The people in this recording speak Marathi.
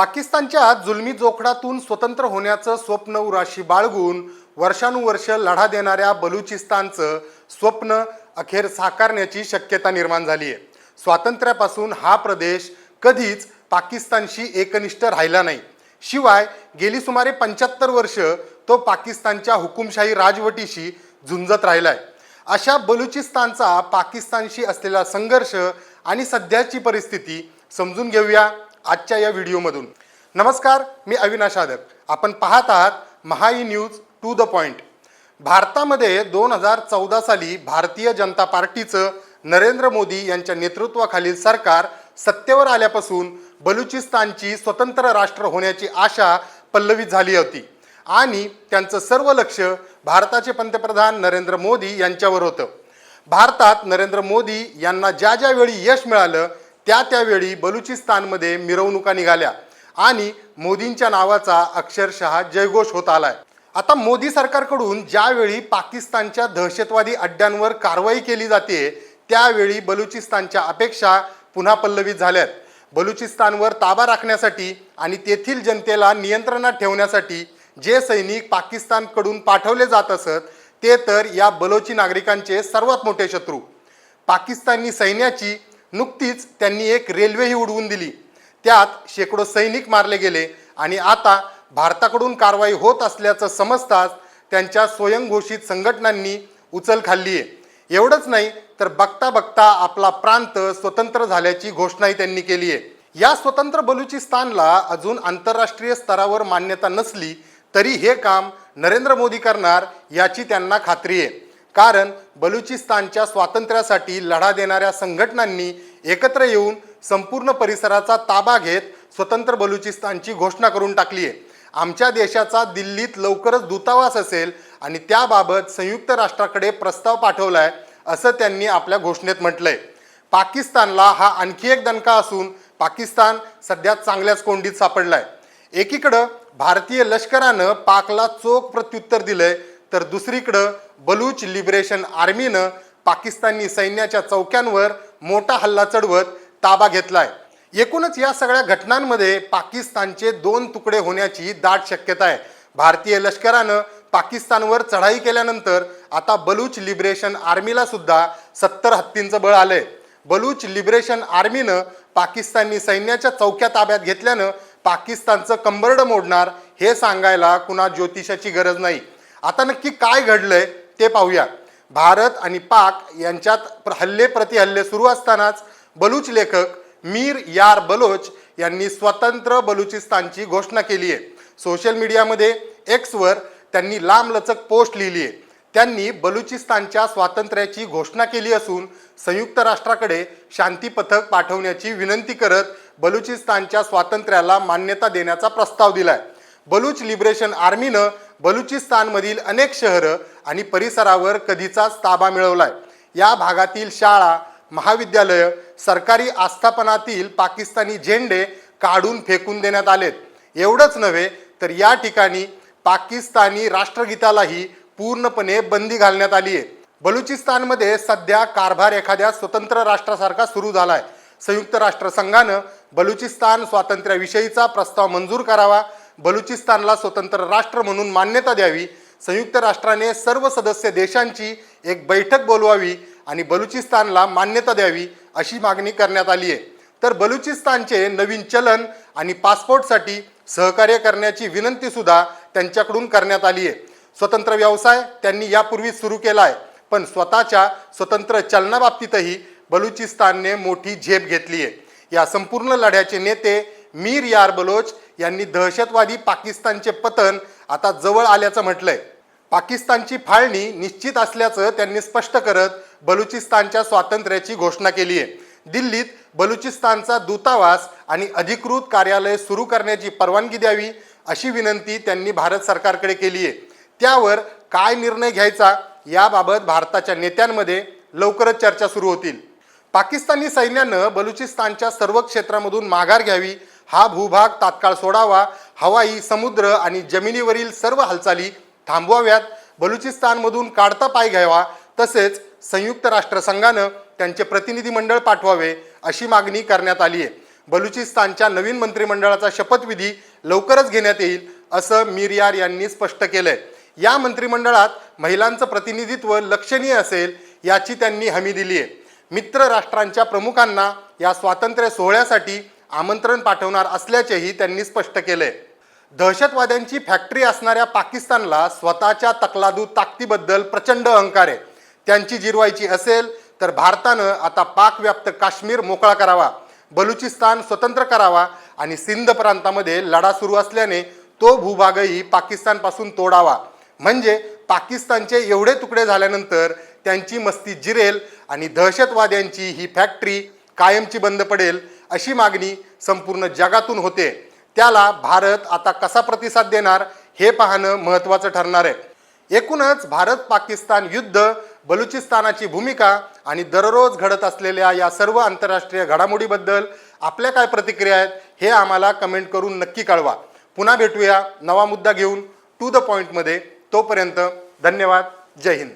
पाकिस्तानच्या जुलमी जोखडातून स्वतंत्र होण्याचं स्वप्न उराशी बाळगून वर्षानुवर्ष लढा देणाऱ्या बलुचिस्तानचं स्वप्न अखेर साकारण्याची शक्यता निर्माण झाली आहे. स्वातंत्र्यापासून हा प्रदेश कधीच पाकिस्तानशी एकनिष्ठ राहिला नाही. शिवाय गेली सुमारे पंच्याहत्तर वर्ष तो पाकिस्तानच्या हुकुमशाही राजवटीशी झुंजत राहिला आहे अशा बलुचिस्तानचा पाकिस्तानशी असलेला संघर्ष आणि सध्याची परिस्थिती समजून घेऊया. आजच्या या व्हिडिओमधून. नमस्कार मी अविनाश आदक आपण पाहत आहात Mahai news to the point. भारतामध्ये दोन हजार चौदा साली भारतीय जनता पार्टीचं नरेंद्र मोदी यांच्या नेतृत्वाखालील सरकार सत्तेवर आल्यापासून बलुचिस्तानची स्वतंत्र राष्ट्र होण्याची आशा पल्लवित झाली होती. आणि त्यांचं सर्व लक्ष भारताचे पंतप्रधान नरेंद्र मोदी यांच्यावर होतं. भारतात नरेंद्र मोदी यांना ज्या ज्यावेळी यश मिळालं त्या त्यावेळी बलुचिस्तानमध्ये मिरवणुका निघाल्या आणि मोदींच्या नावाचा अक्षरशः जयघोष होत आलाय. आता मोदी सरकारकडून ज्यावेळी पाकिस्तानच्या दहशतवादी अड्ड्यांवर कारवाई केली जाते त्यावेळी बलुचिस्तानच्या अपेक्षा पुन्हा पल्लवित झाल्यात. बलुचिस्तानवर ताबा राखण्यासाठी आणि तेथील जनतेला नियंत्रणात ठेवण्यासाठी जे सैनिक पाकिस्तानकडून पाठवले जात असत ते तर या बलोची नागरिकांचे सर्वात मोठे शत्रू. पाकिस्तानी सैन्याची नुकतीच त्यांनी एक रेल्वेही उडवून दिली. त्यात शेकडो सैनिक मारले गेले आणि आता भारताकडून कारवाई होत असल्याचं समजताच त्यांच्या स्वयंघोषित संघटनांनी उचल खाल्ली आहे. एवढंच नाही तर बघता बघता आपला प्रांत स्वतंत्र झाल्याची घोषणाही त्यांनी केली आहे. या स्वतंत्र बलुचिस्तानला अजून आंतरराष्ट्रीय स्तरावर मान्यता नसली तरी हे काम नरेंद्र मोदी करणार याची त्यांना खात्री आहे. कारण बलुचिस्तानच्या स्वातंत्र्यासाठी लढा देणाऱ्या संघटनांनी एकत्र येऊन संपूर्ण परिसराचा ताबा घेत स्वतंत्र बलुचिस्तानची घोषणा करून टाकली आहे. आमच्या देशाचा दिल्लीत लवकरच दूतावास असेल आणि त्याबाबत संयुक्त राष्ट्राकडे प्रस्ताव पाठवलाय असं त्यांनी आपल्या घोषणेत म्हटलंय. पाकिस्तानला हा आणखी एक दणका असून पाकिस्तान सध्या चांगल्याच कोंडीत सापडलाय. एकीकडं भारतीय लष्करानं पाकला चोख प्रत्युत्तर दिलंय तर दुसरीकडं बलूच लिबरेशन आर्मीनं पाकिस्तानी सैन्याच्या चौक्यांवर मोठा हल्ला चढवत ताबा घेतलाय. एकूणच या सगळ्या घटनांमध्ये पाकिस्तानचे दोन तुकडे होण्याची दाट शक्यता आहे. भारतीय लष्करानं पाकिस्तानवर चढाई केल्यानंतर आता बलूच लिबरेशन आर्मीला सुद्धा सत्तर हत्तींचं बळ आलंय. बलूच लिबरेशन आर्मीनं पाकिस्तानी सैन्याच्या चौक्या ताब्यात घेतल्यानं पाकिस्तानचं कंबरडं मोडणार हे सांगायला कुणा ज्योतिषाची गरज नाही. आता नक्की काय घडलंय ते पाहूया. भारत आणि पाक यांच्यात प्र- हल्ले प्रतिहल्ले सुरू असतानाच बलूच लेखक मीर यार बलोच यांनी स्वतंत्र बलुचिस्तानची घोषणा केली आहे. सोशल मीडियामध्ये एक्सवर त्यांनी लांबलचक पोस्ट लिहिली आहे. त्यांनी बलुचिस्तानच्या स्वातंत्र्याची घोषणा केली असून संयुक्त राष्ट्राकडे शांती पथक पाठवण्याची विनंती करत बलुचिस्तानच्या स्वातंत्र्याला मान्यता देण्याचा प्रस्ताव दिलाय. बलूच लिबरेशन आर्मीनं बलुचिस्तानमधील अनेक शहरं आणि परिसरावर कधीचाच ताबा मिळवलाय. या भागातील शाळा महाविद्यालय सरकारी आस्थापनातील पाकिस्तानी झेंडे काढून फेकून देण्यात आलेत. एवढंच नव्हे तर या ठिकाणी पाकिस्तानी राष्ट्रगीतालाही पूर्णपणे बंदी घालण्यात आली आहे. बलुचिस्तानमध्ये सध्या कारभार एखाद्या स्वतंत्र राष्ट्रासारखा सुरू झाला आहे संयुक्त राष्ट्रसंघानं बलुचिस्तान स्वातंत्र्याविषयीचा प्रस्ताव मंजूर करावा बलुचिस्तानला स्वतंत्र राष्ट्र म्हणून मान्यता द्यावी. संयुक्त राष्ट्राने सर्व सदस्य देशांची एक बैठक बोलवावी आणि बलुचिस्तानला मान्यता द्यावी अशी मागणी करण्यात आली आहे. तर बलुचिस्तानचे नवीन चलन आणि पासपोर्टसाठी सहकार्य करण्याची विनंतीसुद्धा त्यांच्याकडून करण्यात आली आहे. स्वतंत्र व्यवसाय त्यांनी यापूर्वी सुरू केला आहे पण स्वतःच्या स्वतंत्र चलनाबाबतीतही बलुचिस्तानने मोठी झेप घेतली आहे. या संपूर्ण लढ्याचे नेते मीर यार बलोच यांनी दहशतवादी पाकिस्तानचे पतन आता जवळ आल्याचं म्हटलंय. पाकिस्तानची फाळणी निश्चित असल्याचं त्यांनी स्पष्ट करत बलुचिस्तानच्या स्वातंत्र्याची घोषणा केली आहे. दिल्लीत बलुचिस्तानचा दूतावास आणि अधिकृत कार्यालय सुरू करण्याची परवानगी द्यावी अशी विनंती त्यांनी भारत सरकारकडे केली आहे. त्यावर काय निर्णय घ्यायचा याबाबत भारताच्या नेत्यांमध्ये लवकरच चर्चा सुरू होतील. पाकिस्तानी सैन्यानं बलुचिस्तानच्या सर्व क्षेत्रामधून माघार घ्यावी हा भूभाग तात्काळ सोडावा. हवाई समुद्र आणि जमिनीवरील सर्व हालचाली थांबवाव्यात. बलुचिस्तानमधून काढता पाय घ्यावा. तसेच संयुक्त राष्ट्रसंघानं त्यांचे प्रतिनिधी मंडळ पाठवावे अशी मागणी करण्यात आली आहे बलुचिस्तानच्या नवीन मंत्रिमंडळाचा शपथविधी लवकरच घेण्यात येईल असं मीर यांनी स्पष्ट केलंय. या मंत्रिमंडळात महिलांचं प्रतिनिधित्व लक्षणीय असेल याची त्यांनी हमी दिली आहे मित्र राष्ट्रांच्या प्रमुखांना या स्वातंत्र्य सोहळ्यासाठी आमंत्रण पाठवणार असल्याचेही त्यांनी स्पष्ट केले. दहशतवाद्यांची फॅक्टरी असणाऱ्या पाकिस्तानला स्वतःच्या तकलादू ताकदीबद्दल प्रचंड अहंकार. आहे त्यांची जिरवायची असेल तर भारतानं आता पाकव्याप्त काश्मीर मोकळा करावा बलुचिस्तान स्वतंत्र करावा आणि सिंध प्रांतामध्ये लढा सुरू असल्याने तो भूभागही पाकिस्तानपासून तोडावा. म्हणजे पाकिस्तानचे एवढे तुकडे झाल्यानंतर त्यांची मस्ती जिरेल आणि दहशतवाद्यांची ही फॅक्टरी कायमची बंद पडेल अशी मागणी संपूर्ण जगातून होते. त्याला भारत आता कसा प्रतिसाद देणार हे पाहणं महत्त्वाचं ठरणार आहे. एकूणच भारत पाकिस्तान युद्ध बलुचिस्तानाची भूमिका आणि दररोज घडत असलेल्या या सर्व आंतरराष्ट्रीय घडामोडीबद्दल आपल्या काय प्रतिक्रिया आहेत हे आम्हाला कमेंट करून नक्की कळवा. पुन्हा भेटूया नवा मुद्दा घेऊन टू द पॉईंटमध्ये तोपर्यंत धन्यवाद. जय हिंद.